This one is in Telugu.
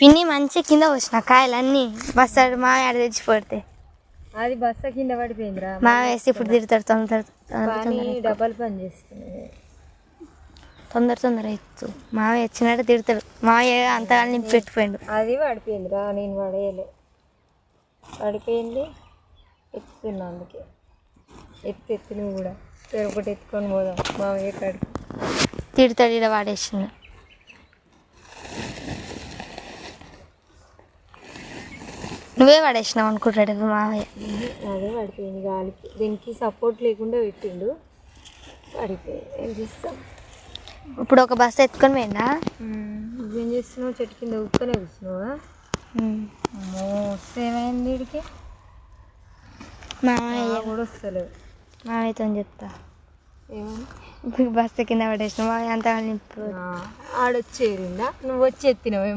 పిన్ని మంచి కింద వచ్చిన కాయలన్నీ బస్తాడు మావి ఆడ తెచ్చి పెడితే. అది బస్స కింద పడిపోయిందిరా. మా వేసి ఇప్పుడు తిడతాడు తొందర డబల్ పని చేస్తుంది. తొందర తొందర ఎత్తు మావి వచ్చినట్టు తిడతాడు. మావయ్య అంతగా నింపి పెట్టిపోయాడు. అది పడిపోయిందిరా నేను పడేయలే. పడిపోయింది ఎత్తుతున్నా అందుకే. ఎత్తు ఎత్తు నువ్వు కూడా. ఒకటి ఎత్తుకొని పోదాం మామయ్య కాడికి తిడతాడు ఇలా వాడేసింది నువ్వే వాడేసినావు అనుకుంటాడు మావయ్య. అదే పడిపోయింది గాలికి. దీనికి సపోర్ట్ లేకుండా పెట్టిండు. పడిపోయింది ఏం చేస్తాం? ఇప్పుడు ఒక బస్తా ఎత్తుకొని పోయిందా? ఏం చేస్తున్నావు? చెట్టు కింద ఉక్కనే కూర్చున్నావా? వస్తేమైంది వీడికి మావయ్య. కూడా వస్తలేవు మావయ్యతో చెప్తా. ఇప్పుడు బస్తా కింద పడేసిన మావయ్య అంతగా నింపు ఆడొచ్చేరిందా? నువ్వు వచ్చి ఎత్తినవేమో